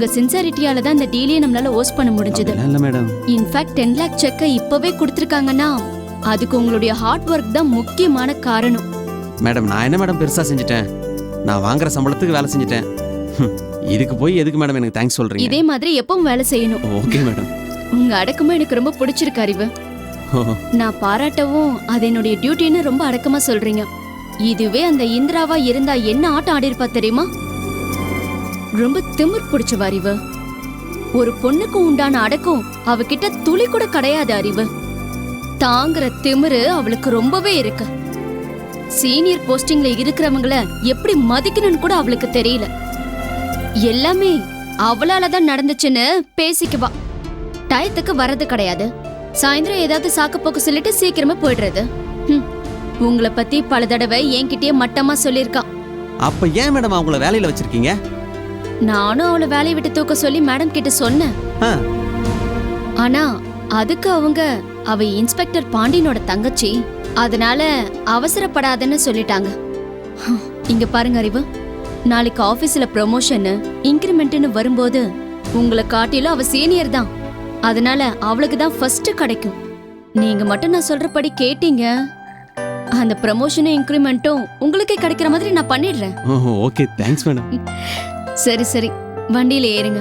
உங்க சின்சாரிட்டியால தான் இந்த டீலையே நம்மளால ஓஸ் பண்ண முடிஞ்சது. அப்படிலாம் இல்ல மேடம் இன்ஃபேக்ட் டென் லேக் செக்கை இப்பவே கொடுத்துருக்காங்கன்னா அதுக்கு உங்களுடைய ஹார்ட் ஒர்க் தான் முக்கியமான காரணம். மேடம் நான் என்ன மேடம் பெருசா செஞ்சுட்டேன்? நான் வாங்குற சம்பளத்துக்கு வேலை செஞ்சுட்டேன். ஹம், இதுக்கு போய் எதுக்கு மேடம் எனக்கு தேங்க்ஸ் சொல்றீங்க? இதே மாதிரி எப்பவும் வேலை செய்யணும். ஓகே மேடம் உங்க அடக்கமா எனக்கு ரொம்ப பிடிச்சிருக்கு அறிவு நான் பாராட்டவும் அது என்னுடைய டியூட்டின்னு ரொம்ப அடக்கமா சொல்றீங்க. இதுவே அந்த இந்திராவா இருந்தா என்ன ஆட்டம் ஆடிருப்பா தெரியுமா? ரொம்ப திமிர் பிடிச்சவ அறிவு? ஒரு பொண்ணுக்கு உண்டான அடக்கம் அவகிட்ட துளி கூட கிடையாது அறிவு. தாங்குற திமிரு அவளுக்கு ரொம்பவே இருக்கு. சீனியர் போஸ்டிங்ல இருக்கிறவங்கள எப்படி மதிக்கணும்னு கூட அவளுக்கு தெரியல. எல்லாமே அவளால தான் நடந்துச்சுன்னு பேசிக்குவா. டயத்துக்கு வர்றது கிடையாது. சாயந்தரம் ஏதாவது சாக்கு போக்கு சொல்லிட்டு சீக்கிரமா போயிடுறது. உங்களை பத்தி பல தடவை என்கிட்டயே மட்டமா சொல்லியிருக்கா. அப்ப ஏன் மேடம் அவங்கள வேலையில வச்சிருக்கீங்க? நானும் அவளை வேலையை விட்டு தூக்க சொல்லி மேடம் கிட்ட சொன்னேன். ஆனா அதுக்கு அவங்க அவ இன்ஸ்பெக்டர் பாண்டியனோட தங்கச்சி. அதனால அவசரப்படாதன்னு சொல்லிட்டாங்க. இங்க பாருங்க அறிவு. நாளைக்கு ஆபீஸ்ல ப்ரொமோஷன் இன்கிரிமெண்ட்னு வரும்போது உங்களை காட்டிலும் அவ சீனியர் தான். அதனால அவளுக்கு தான் ஃபர்ஸ்ட் கிடைக்கும். நீங்க மட்டும் நான் சொல்றபடி கேட்டீங்க. அந்த ப்ரமோஷனும் இன்க்ரிமெண்ட்டும் உங்களுக்கே கிடைக்கிற மாதிரி நான் பண்ணிடுறேன். ஓகே தேங்க்ஸ் மேடம் சரி சரி. வண்டியில ஏறுங்க.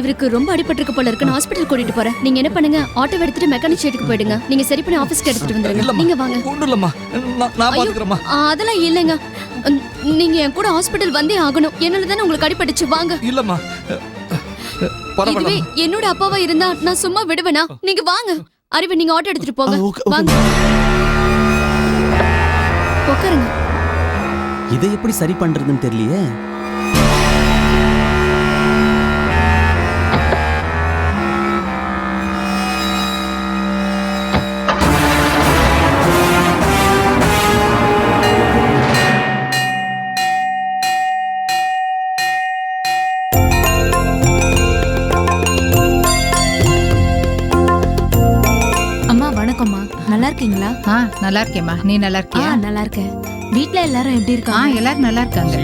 இவருக்கு ரொம்ப அடிபட்டிருக்கு போல இருக்கு. நான் ஹாஸ்பிட்டல் கூட்டிட்டு போறேன். நீங்க என்ன பண்ணுங்க? ஆட்டோ எடுத்துட்டு மெக்கானிக் ஷெட்டுக்கு போயிடுங்க. நீங்க சரி பண்ணி ஆபீஸ்க்கு எடுத்துட்டு வந்துருங்க. நீங்க வாங்க. ஒண்ணும் இல்லம்மா. நான் பாத்துக்கிறேம்மா. அதெல்லாம் இல்லைங்க. நீங்க என் கூட ஹாஸ்பிட்டல் வந்தே ஆகணும். என்னால தானே உங்களுக்கு அடிபட்டுச்சு. வாங்க. இல்லம்மா. இதுவே பரவாயில்ல என்னோட அப்பாவா இருந்தா நான் சும்மா விடுவேனா? நீங்க வாங்க. அறிவு நீங்க ஆட்டோ எடுத்துட்டு போங்க. வாங்க. உட்காருங்க. இதை எப்படி சரி பண்றதுன்னு தெரியலையே? இருக்கீங்களா ஆ நல்லா இருக்கேம்மா நீ நல்லா இருக்கியா நல்லா இருக்கேன் வீட்ல எல்லாரும் எப்படி ஆ எல்லாரும் நல்லா இருக்காங்க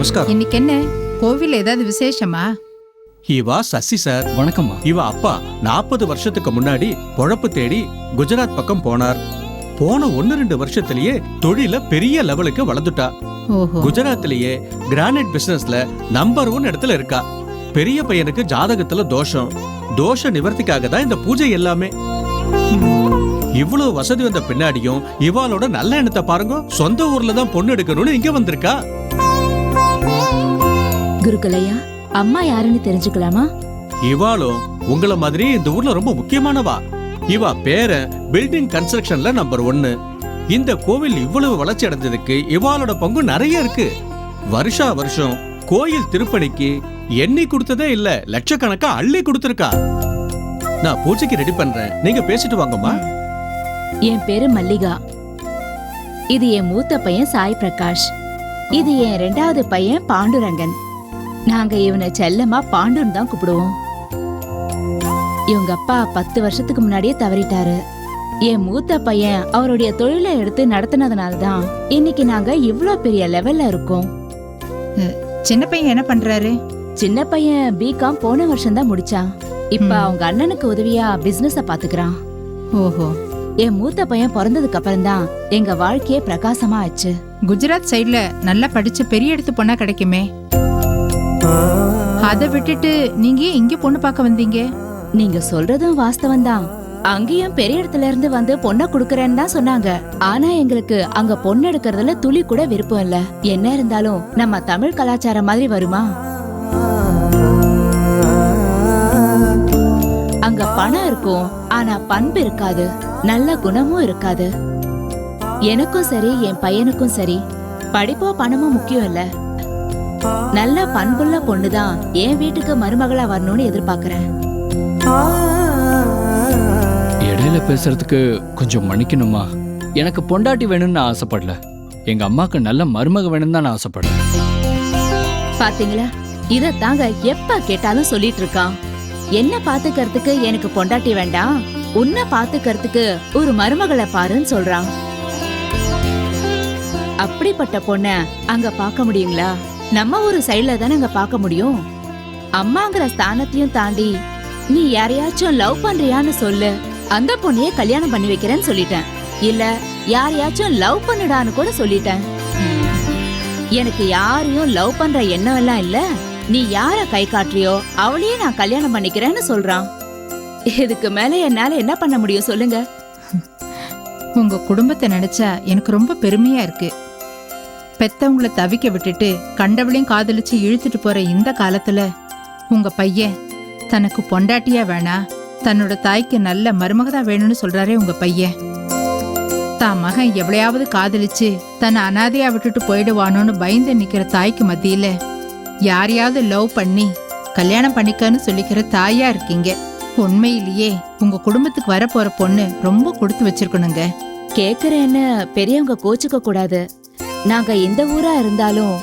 நமஸ்காரம். இன்னைக்கு என்ன கோவில் ஏதாவது விசேஷமா? இவா சசி சார். வணக்கம்மா. இவ அப்பா நாற்பது வருஷத்துக்கு முன்னாடி பொழப்பு தேடி குஜராத் பக்கம் போனார். போன ஒன்னு ரெண்டு வருஷத்திலேயே தொழில பெரிய லெவலுக்கு வளர்ந்துட்டா. ஓஹோ. குஜராத்லயே கிரானைட் பிசினஸ்ல நம்பர் ஒன் இடத்துல இருக்கா. பெரிய பையனுக்கு ஜாதகத்துல தோஷம். தோஷ நிவர்த்திக்காக தான் இந்த பூஜை எல்லாமே. இவ்வளவு வசதி வந்த பின்னாடியும் இவாளோட நல்ல எண்ணத்தை பாருங்க. சொந்த ஊர்ல தான் பொண்ணு எடுக்கணும்னு இங்க வந்திருக்கா. குருகலையா அம்மா யாருன்னு தெரிஞ்சுக்கலாமா? இவாளும் உங்கள மாதிரி இந்த ஊர்ல ரொம்ப முக்கியமானவா? இவா பேர பில்டிங் கன்ஸ்ட்ரக்ஷன்ல நம்பர் ஒன்னு இந்த கோவில் இவ்வளவு வளர்ச்சி அடைஞ்சதுக்கு இவாளோட பங்கு நிறைய இருக்கு. வருஷா வருஷம் கோயில் திருப்பணிக்கு எண்ணி கொடுத்ததே இல்ல லட்சக்கணக்கா அள்ளி கொடுத்திருக்கா. நான் பூஜைக்கு ரெடி பண்றேன். நீங்க பேசிட்டு வாங்கம்மா. என் பேரு மல்லிகா. இது என் மூத்த பையன் சாய் பிரகாஷ். இது என் ரெண்டாவது பையன் பாண்டுரங்கன். நாங்க இவனை செல்லமா பாண்டுன்னு தான் கூப்பிடுவோம். இவங்க அப்பா பத்து வருஷத்துக்கு முன்னாடியே தவறிட்டாரு. என் மூத்த பையன் அவருடைய தொழிலை எடுத்து நடத்தினதுனால தான் இன்னைக்கு நாங்க இவ்ளோ பெரிய லெவல்ல இருக்கோம். சின்ன பையன் என்ன பண்றாரு? சின்ன பையன் பிகாம் போன வருஷம் தான் முடிச்சான். இப்ப. அவங்க அண்ணனுக்கு உதவியா பிசினஸ பாத்துக்கிறான். ஓஹோ. என் மூத்த பையன் பிறந்ததுக்கு அப்புறம் தான் எங்க வாழ்க்கையே பிரகாசமா ஆச்சு. குஜராத் சைடுல நல்லா படிச்சு பெரிய இடத்து பொண்ணா கிடைக்குமே. அதை விட்டுட்டு நீங்க ஏன் இங்க பொண்ணு பார்க்க வந்தீங்க? நீங்க சொல்றதும் வாஸ்தவம் தான் அங்கேயும் பெரிய இடத்துல இருந்து வந்து பொண்ணை குடுக்கறேன்னு தான் சொன்னாங்க. ஆனா எங்களுக்கு அங்க பொண்ணு எடுக்கறதுல துளி கூட விருப்பம் இல்ல. என்ன இருந்தாலும் நம்ம தமிழ் கலாச்சாரம் மாதிரி வருமா? அங்க பணம் இருக்கும் ஆனா பண்பு இருக்காது. நல்ல குணமும் இருக்காது. எனக்கும் சரி என் பையனுக்கும் சரி. படிப்போ பணமும் முக்கியம் இல்லை. நல்ல பண்புள்ள பொண்ணுதான். என் வீட்டுக்கு மருமகளா வரணும்னு எதிர்பார்க்கறேன். இடையில பேசுறதுக்கு கொஞ்சம் மன்னிக்கணுமா? எனக்கு பொண்டாட்டி வேணும்னு நான் ஆசைப்படல. எங்க அம்மாக்கு நல்ல மருமக வேணும்னு தான் நான் ஆசைப்படுறேன் பாத்தீங்களா? இத தாங்க எப்ப கேட்டாலும் சொல்லிட்டு இருக்கான் என்ன பாத்துக்கறதுக்கு எனக்கு பொண்டாட்டி வேண்டாம்? உன்னை பாத்துக்கறதுக்கு ஒரு மருமகளை பாருன்னு சொல்றான். அப்படிப்பட்ட பொண்ண அங்க பார்க்க முடியுங்களா? நம்ம ஒரு சைடுல தானே அங்க பார்க்க முடியும்? அம்மாங்கிற ஸ்தானத்தையும் தாண்டி நீ யாரையாச்சும் லவ் பண்றியான்னு சொல்லு. அந்த பொண்ணையே கல்யாணம் பண்ணி வைக்கிறேன்னு சொல்லிட்டேன். இல்ல யாரையாச்சும் லவ் பண்ணுடான்னு கூட சொல்லிட்டேன். எனக்கு யாரையும் லவ் பண்ற எண்ணம் எல்லாம் இல்ல. நீ யார கை காட்டுறியோ அவளையே நான் கல்யாணம் பண்ணிக்கிறேன்னு சொல்றான். இதுக்கு மேல என்னால என்ன பண்ண முடியும் சொல்லுங்க. உங்க குடும்பத்தை நினைச்சா எனக்கு ரொம்ப பெருமையா இருக்கு. பெத்தவங்கள தவிக்க விட்டுட்டு கண்டவளையும் காதலிச்சு இழுத்துட்டு போற இந்த காலத்துல உங்க பையன் தனக்கு பொண்டாட்டியா வேணா தன்னோட தாய்க்கு நல்ல மருமகதா வேணும்னு சொல்றாரே உங்க பையன். தான் மகன் எவ்வளையாவது காதலிச்சு தன்னை அனாதையா விட்டுட்டு போயிடுவானோன்னு பயந்து நிக்கிற தாய்க்கு மத்தியில யாரையாவது லவ் பண்ணி கல்யாணம் பண்ணிக்கன்னு சொல்லிக்கிற தாயா இருக்கீங்க. உண்மையிலேயே உங்க குடும்பத்துக்கு வரப்போற பொண்ணு ரொம்ப கொடுத்து வச்சிருக்கணுங்க. கேக்குறேன்னு பெரியவங்க கோச்சுக்க கூடாது. நாங்க எந்த ஊரா இருந்தாலும்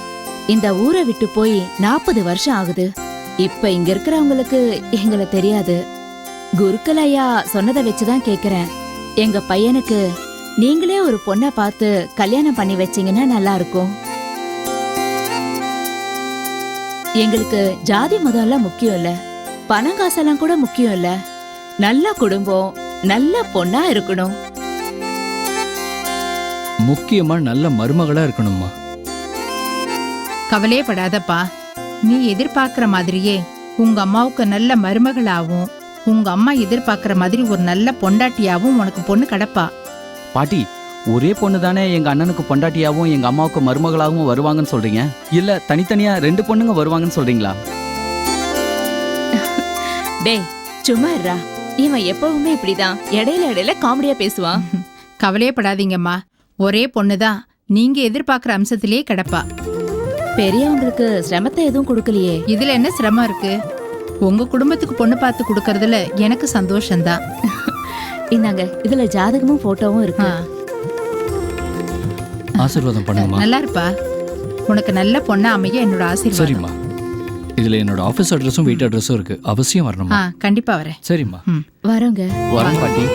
இந்த ஊரை விட்டு போய் நாற்பது வருஷம் ஆகுது. இப்ப இங்க இருக்கிறவங்களுக்கு எங்களை தெரியாது. குருக்கள் ஐயா சொன்னதை வச்சுதான் கேக்குறேன். எங்க பையனுக்கு நீங்களே ஒரு பொண்ணை பார்த்து கல்யாணம் பண்ணி வச்சீங்கன்னா நல்லா இருக்கும். எங்களுக்கு ஜாதி மதம் எல்லாம் முக்கியம் இல்ல. பணம் காசெல்லாம் கூட முக்கியம் இல்ல. நல்ல குடும்பம் நல்ல பொண்ணா இருக்கணும். முக்கியமா நல்ல மருமகளா இருக்கணும்மா. கவலையே படாதப்பா நீ எதிர்பார்க்கிற மாதிரியே உங்க அம்மாவுக்கு நல்ல மருமகளாவும் உங்க அம்மா எதிர்பார்க்கிற மாதிரி ஒரு நல்ல பொண்டாட்டியாவும் உனக்கு பொண்ணு கிடப்பா. பாட்டி ஒரே பொண்ணு தானே எங்க அண்ணனுக்கு பொண்டாட்டியாவும் எங்க அம்மாவுக்கு மருமகளாகவும் வருவாங்கன்னு சொல்றீங்க? இல்ல தனித்தனியா ரெண்டு பொண்ணுங்க வருவாங்கன்னு சொல்றீங்களா? டேய் சும்மா இருடா. இவன் எப்பவுமே இப்படிதான். இடையில இடையில காமெடியா பேசுவான். கவலையே படாதீங்கம்மா ஒரே பொண்ணுதான். நீங்க எதிர்பார்க்கிற அம்சத்திலேயே கிடப்பா. பெரியவங்களுக்கு சிரமத்தை எதுவும் கொடுக்கலையே. இதுல என்ன சிரமம் இருக்கு? உங்க குடும்பத்துக்கு பொண்ணு பார்த்து கொடுக்கறதுல எனக்கு சந்தோஷம்தான். இந்தாங்க இதுல ஜாதகமும் போட்டோவும் இருக்கு. ஆசீர்வாதம் பண்ணுங்கம்மா. நல்லா இருப்பா. உனக்கு நல்ல பொண்ணா அமைய என்னோட ஆசீர்வாதம். சரிம்மா. இதுல என்னோட ஆபீஸ் அட்ரஸும் வீட்டு அட்ரஸும் இருக்கு. அவசியம் வரணுமா ஆ கண்டிப்பா வரேன். சரிம்மா. வரோங்க. வரேன் பாட்டி.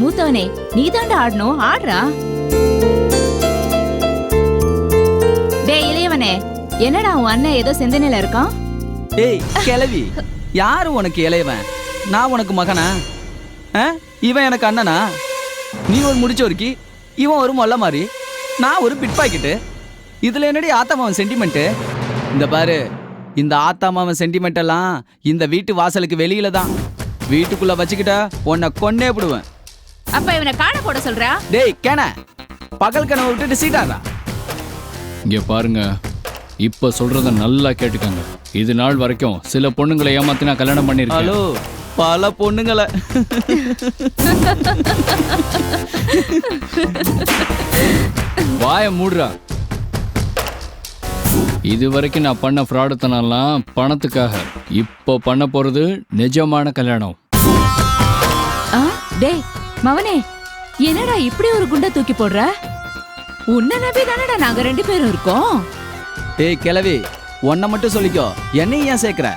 மூத்தவனே நீ தாண்டா ஆடணும். ஆடுறா. டேய் இளையவனே என்னடா உன் அண்ணன் ஏதோ சிந்தனையில இருக்கான்? ஏய் கிளவி யாரு உனக்கு இளையவன்? நான் உனக்கு மகனா? ஆ? இவன் எனக்கு அண்ணனா? நீ ஒரு முடிச்சோருக்கி இவன் ஒரு மொல்ல மாதிரி நான் ஒரு பிட் பாக்கெட்டு இதுல என்னடி ஆத்தாமாவன் சென்டிமெண்ட் இந்த பாரு இந்த ஆத்தாமாவன் சென்டிமெண்ட் எல்லாம் இந்த வீட்டு வாசலுக்கு வெளியில தான். வீட்டுக்குள்ள வச்சுக்கிட்ட உன்னை கொன்னே விடுவேன் அப்ப இவனை காண போட சொல்றா? டேய் கேன. பகல் கனவு விட்டுட்டு சீட்டாடுறா இங்க பாருங்க. இப்ப சொல்றத நல்லா கேட்டுக்கோங்க. இது நாள் வரைக்கும் சில பொண்ணுங்களை ஏமாத்தி நான் கல்யாணம் பண்ணிருக்கேன் ஹலோ பல பொண்ணுங்களை. வாய மூடுறா. இது வரைக்கும் நான் பண்ண ஃப்ராடுத்தனம்லாம் பணத்துக்காக. இப்போ பண்ண போறது நிஜமான கல்யாணம். ஆ, டேய் மவனே என்னடா இப்படி ஒரு குண்டை தூக்கி போடுற? உன்னை நம்பி தானடா நாங்க ரெண்டு பேரும் இருக்கோம்? டேய் கிளவி உன்னை மட்டும் சொல்லிக்கோ. என்னையும் ஏன் சேர்க்கிற?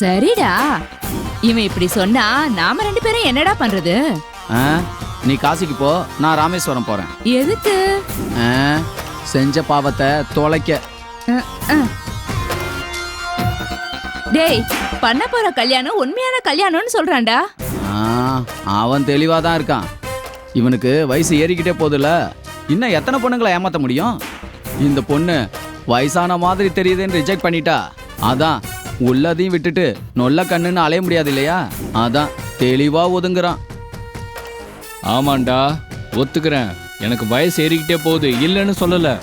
சரிடா. இவன் இப்படி சொன்னா நாம ரெண்டு பேரும் என்னடா பண்றது? ஆ நீ காசிக்கு போ நான் ராமேஸ்வரம் போறேன். எதுக்கு? ஆ, செஞ்ச பாவத்தை தொலைக்க. அஹ், அஹ். டேய் பண்ண போற கல்யாணம் உண்மையான கல்யாணம்னு சொல்றான்டா. அவன் தெளிவாக தான் இருக்கான். இவனுக்கு வயசு ஏறிக்கிட்டே போதில்ல. இன்னும் எத்தனை பொண்ணுங்களை ஏமாற்ற முடியும்? இந்த பொண்ணு வயசான மாதிரி தெரியுதுன்னு ரிஜெக்ட் பண்ணிட்டா. அதான் உள்ளதையும் விட்டுட்டு நொல்ல கண்ணுன்னு அலைய முடியாது இல்லையா? அதான் தெளிவாக ஒதுங்குறான். ஆமாண்டா ஒத்துக்கிறேன். எனக்கு வயசு ஏறிக்கிட்டே போகுது இல்லைன்னு சொல்லலை.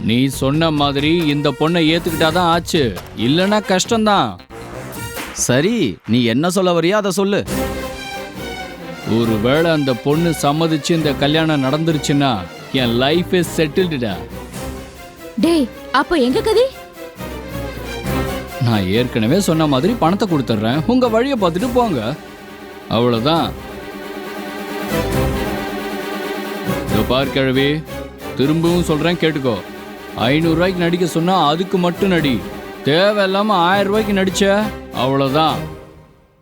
நீ சொன்ன மாதிரி இந்த பொண்ணை ஏத்துக்கிட்டாதான் ஆச்சு. இல்லைன்னா கஷ்டம்தான். சரி நீ என்ன சொல்ல வரியா அதை சொல்லு. ஒருவேளை அந்த பொண்ணு சம்மதிச்சு இந்த கல்யாணம் நடந்துருச்சுன்னா என் லைஃப் இஸ் செட்டில்டுடா டேய் அப்போ எங்க கதி? நான் ஏற்கனவே சொன்ன மாதிரி பணத்தை கொடுத்துட்றேன். உங்க வழியை பார்த்துட்டு போங்க. அவ்வளவுதான். இதோ பார் கிழவி திரும்பவும் சொல்றேன் கேட்டுக்கோ. ஐநூறு ரூபாய்க்கு நடிக்க சொன்னா அதுக்கு மட்டும் நடி. தேவையில்லாம ஆயிரம் ரூபாய்க்கு நடிச்ச அவ்வளவுதான்.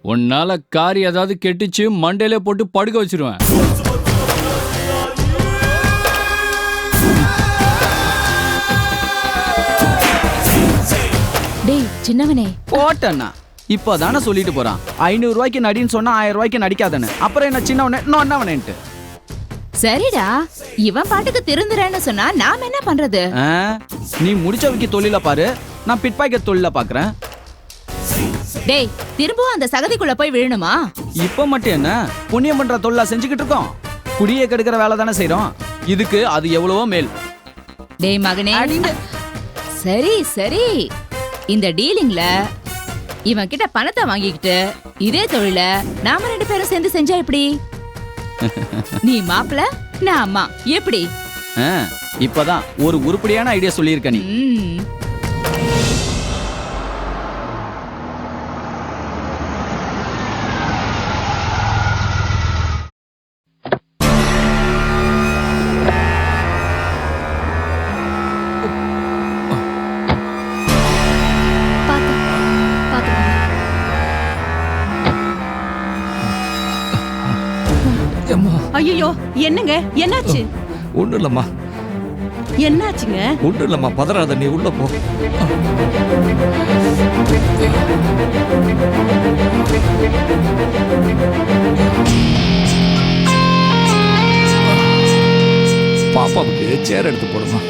உன்னால காரி ஏதாவது கெட்டுச்சு மண்டையில போட்டு படுக்க வச்சிருவேன். டேய் சின்னவனே. போட்டண்ணா இப்போ தானே சொல்லிட்டு போறான். ஐநூறு ரூபாய்க்கு நடின்னு சொன்னா ஆயிரம் ரூபாய்க்கு நடிக்காதன்னு. அப்புறம் என்ன சின்னவனே? நொன்னவனேன்ட்டு சரிடா. இவன் பாட்டுக்கு திருந்துறேன்னு சொன்னா நாம என்ன பண்றது? ஆ, நீ முடிச்சவைக்கு தொழில பாரு. நான் பிட்பாக்கெட் தொழில பாக்குறேன் டேய் திரும்பவும் அந்த சகதிக்குள்ள போய் விழணுமா? இப்ப மட்டும் என்ன? புண்ணியம் பண்ற தொழிலா செஞ்சுக்கிட்டு இருக்கோம். குடியை கெடுக்கிற வேலை தானே செய்றோம். இதுக்கு அது எவ்வளவோ மேல். டேய் மகனே. சரி சரி. இந்த டீலிங்ல இவன் கிட்ட பணத்தை வாங்கிக்கிட்டு இதே தொழில நாம ரெண்டு பேரும் சேர்ந்து செஞ்சா எப்படி? நீ மாப்பிள நான் அம்மா. எப்படி? ஆ, இப்பதான் ஒரு உருப்படியான ஐடியா சொல்லியிருக்க நீ. என்னங்க என்னாச்சு? ஒன்றும் இல்லைம்மா என்னாச்சுங்க? ஒன்றும் இல்லைம்மா பதறாத நீ உள்ள போ. பாப்பாவுக்கு சேர் எடுத்து போடுமா?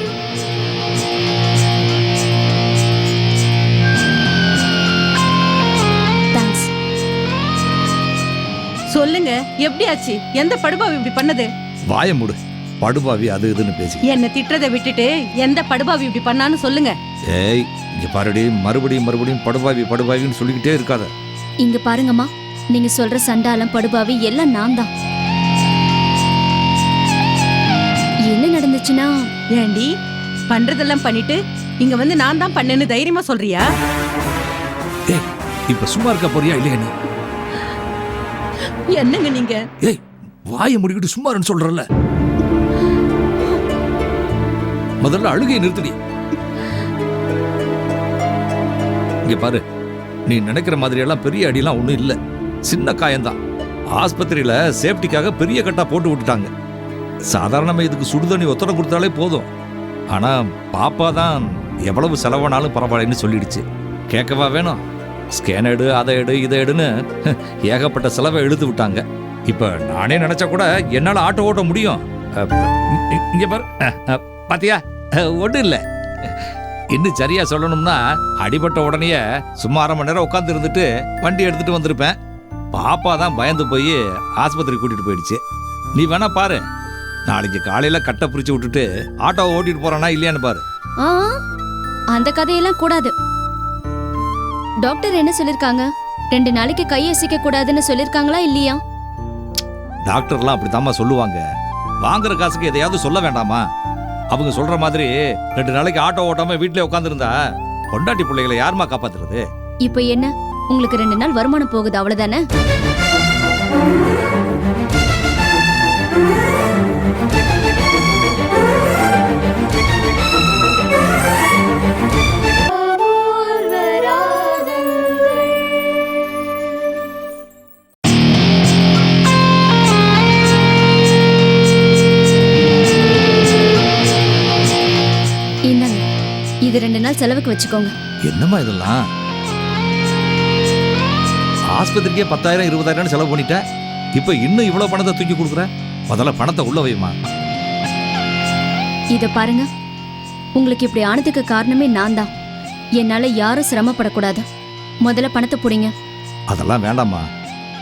சொல்லுங்க எப்படி ஆச்சு எந்த படுபாவி இப்படி பண்ணது? வாய மூடு. படுபாவி அது இதுன்னு பேசி என்ன திட்டுறதை விட்டுட்டு எந்த படுபாவி இப்படி பண்ணான்னு சொல்லுங்க. ஏய் இங்க பாருடி மறுபடியும் மறுபடியும் படுபாவி படுபாவின்னு சொல்லிக்கிட்டே இருக்காத. இங்க பாருங்கம்மா நீங்க சொல்ற சண்டாலம் படுபாவி எல்லாம் நான் தான் என்ன நடந்துச்சுன்னா? ஏண்டி பண்றதெல்லாம் பண்ணிட்டு இங்க வந்து நான் தான் பண்ணேன்னு தைரியமா சொல்றியா? ஏய் இப்ப சும்மா இருக்க போறியா இல்லையா நீ? என்னங்க நீங்க? ஏய் வாயை முடிக்கிட்டு சும்மா சொல்றல முதல்ல அழுகையை நிறுத்துடி. இங்க பாரு நீ நினைக்கிற மாதிரியெல்லாம் பெரிய அடியெல்லாம் ஒண்ணும் இல்ல. சின்ன காயம்தான். ஆஸ்பத்திரியில சேஃப்டிக்காக பெரிய கட்டா போட்டு விட்டுட்டாங்க. சாதாரணமாக இதுக்கு சுடுதண்ணி ஒத்தடம் கொடுத்தாலே போதும். ஆனால் பாப்பா தான் எவ்வளவு செலவானாலும் பரவாயில்லைன்னு சொல்லிடுச்சு. கேட்கவா வேணும்? ஸ்கேன் எடு அதை எடு இதை எடுன்னு ஏகப்பட்ட செலவை எழுத்து விட்டாங்க. இப்போ நானே நினச்சா கூட என்னால் ஆட்டோ ஓட்ட முடியும். இங்கே பாரு. பாத்தியா? ஒன்றும் இல்லை. இன்னும் சரியா சொல்லணும்னா அடிபட்ட உடனே சும்மா அரை மணி நேரம் உட்காந்து இருந்துட்டு வண்டி எடுத்துட்டு வந்திருப்பேன். பாப்பா தான் பயந்து போய் ஆஸ்பத்திரி கூட்டிட்டு போயிடுச்சு. நீ வேணா பாரு. நாளைக்கு காலையில கட்டை பிரிச்சு விட்டுட்டு ஆட்டோவை ஓட்டிட்டு போறானா இல்லையான்னு பாரு. ஆ அந்த கதையெல்லாம் கூடாது. டாக்டர் என்ன சொல்லிருக்காங்க? ரெண்டு நாளைக்கு கையை அசைக்க கூடாதுன்னு சொல்லிருக்காங்களா இல்லையா? டாக்டர்லாம் அப்படித்தாம்மா சொல்லுவாங்க. வாங்குற காசுக்கு எதையாவது சொல்ல வேண்டாமா? அவங்க சொல்ற மாதிரி ரெண்டு நாளைக்கு ஆட்டோ ஓட்டாம வீட்டிலே உட்காந்துருந்தா பொண்டாட்டி பிள்ளைகளை யாரும்மா காப்பாத்துறது? இப்போ என்ன? உங்களுக்கு ரெண்டு நாள் வருமானம் போகுது அவ்வளவுதானே? செலவுக்கு வச்சுக்கோங்க. என்னம்மா இதெல்லாம்? ஆஸ்பத்திரிக்கே பத்தாயிரம் இருபதாயிரம் செலவு பண்ணிட்ட. இப்போ இன்னும் இவ்வளவு பணத்தை தூக்கி கொடுக்குற? முதல்ல பணத்தை உள்ள வைமா. இத பாருங்க. உங்களுக்கு இப்படி ஆனதுக்கு காரணமே நான் தான் என்னால யாரும் சிரமப்படக்கூடாது. முதல்ல பணத்தை புடிங்க. அதெல்லாம் வேண்டாம்மா.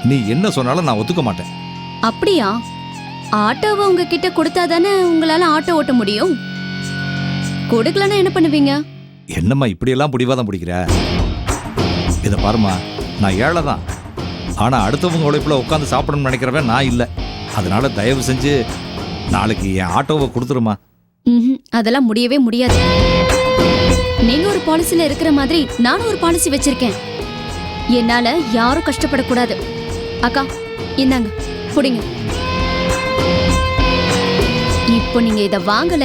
நீ என்ன சொன்னாலும் நான் ஒத்துக்க மாட்டேன். அப்படியா? ஆட்டோவை உங்ககிட்ட கொடுத்தாதானே உங்களால ஆட்டோ ஓட்ட முடியும்? கொடுக்கலன்னா என்ன பண்ணுவீங்க? என்னம்மா இப்படியெல்லாம் பிடிவாதம் பிடிக்கிற? இதை பாருமா நான் ஏழை தான் ஆனால் அடுத்தவங்க உழைப்பில் உட்காந்து சாப்பிடணும்னு நினைக்கிறவன் நான் இல்லை. அதனால தயவு செஞ்சு நாளைக்கு என் ஆட்டோவை கொடுத்துருமா ம்ஹும், அதெல்லாம் முடியவே முடியாது. நீங்க ஒரு பாலிசில இருக்கிற மாதிரி நானும் ஒரு பாலிசி வச்சிருக்கேன். என்னால யாரும் கஷ்டப்படக்கூடாது. அக்கா இந்தாங்க புடிங்க இப்போ நீங்க இதை வாங்கல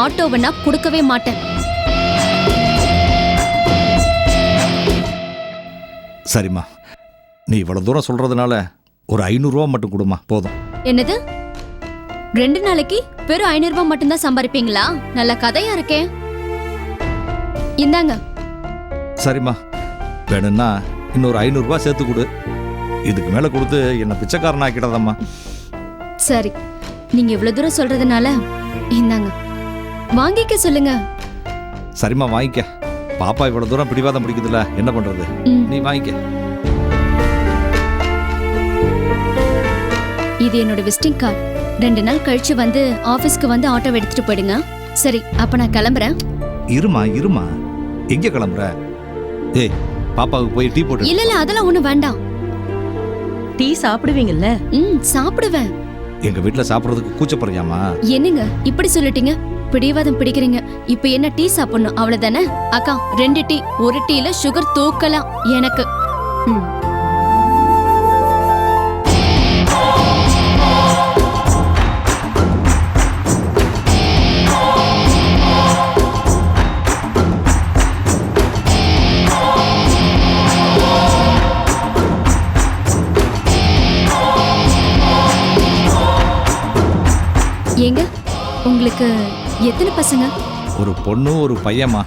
ஆட்டோவை நான் கொடுக்கவே மாட்டேன். சரிம்மா. நீ இவ்வளோ தூரம் சொல்கிறதுனால ஒரு ஐநூறுரூவா மட்டும் கொடுமா போதும். என்னது? ரெண்டு நாளைக்கு வெறும் ஐநூறு ரூபாய் மட்டும்தான் சம்பாதிப்பீங்களா நல்ல கதையா இருக்கே. இந்தாங்க. சரிம்மா. வேணும்னா இன்னொரு ஐநூறுரூவா சேர்த்து கொடு. இதுக்கு மேலே கொடுத்து என்னை பிச்சைக்காரன் ஆக்கிடாதம்மா. சரி. நீங்க இவ்வளவு தூரம் சொல்றதுனால இந்தாங்க. வாங்கிக்க சொல்லுங்க. சரிம்மா வாங்கிக்க. பாப்பா இவ்வளோ தூரம் பிடிவாதம் பிடிக்குதுல்ல என்ன பண்ணுறது நீ வாங்கிக்க. இது என்னோட விசிட்டிங் கார்டு. ரெண்டு நாள் கழிச்சு வந்து ஆபீஸ்க்கு வந்து ஆட்டோ எடுத்துட்டு போயிடுங்க. சரி அப்ப நான் கிளம்புறேன். இருமா இருமா. எங்கே கிளம்புற? ஏய் பாப்பாவுக்கு போய் டீ போட்டு இல்ல இல்ல அதெல்லாம் ஒண்ணும் வேண்டாம். டீ சாப்பிடுவீங்கல்ல? ம் சாப்பிடுவேன். எங்க வீட்ல சாப்பிட்றதுக்கு கூச்சப்படுறியாமா என்னங்க இப்படி சொல்லிட்டீங்க? பிடிவாதம் பிடிக்கிறீங்க. இப்ப என்ன டீ சாப்பிடணும்? அவ்வளவுதானே? அக்கா ரெண்டு டீ ஒரு டீல சுகர் தூக்கலாம் எனக்கு. எங்க? ஏங்க உங்களுக்கு எத்தனை பசங்க? ஒரு பொண்ணு ஒரு பையன்மா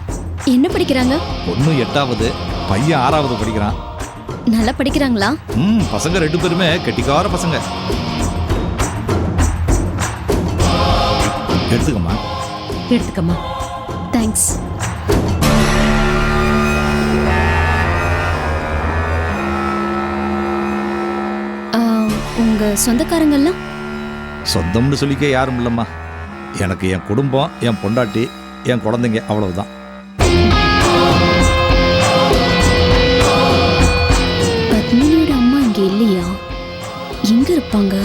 என்ன படிக்கிறாங்க? பொண்ணு எட்டாவது பையன் ஆறாவது படிக்கிறான். நல்லா படிக்கிறாங்களா? ம் பசங்க ரெண்டு பேருமே கெட்டிக்கார பசங்க. எடுத்துக்கம்மா. எடுத்துக்கம்மா. தேங்க்ஸ் உங்க சொந்தக்காரங்கெல்லாம் சொந்தம்னு சொல்லிக்க யாரும் இல்லைம்மா. எனக்கு என் குடும்பம் என் பொண்டாட்டி என் குழந்தைங்க அவ்வளவுதான். பத்மினியோட அம்மா இங்க இல்லையா? எங்க இருப்பாங்க?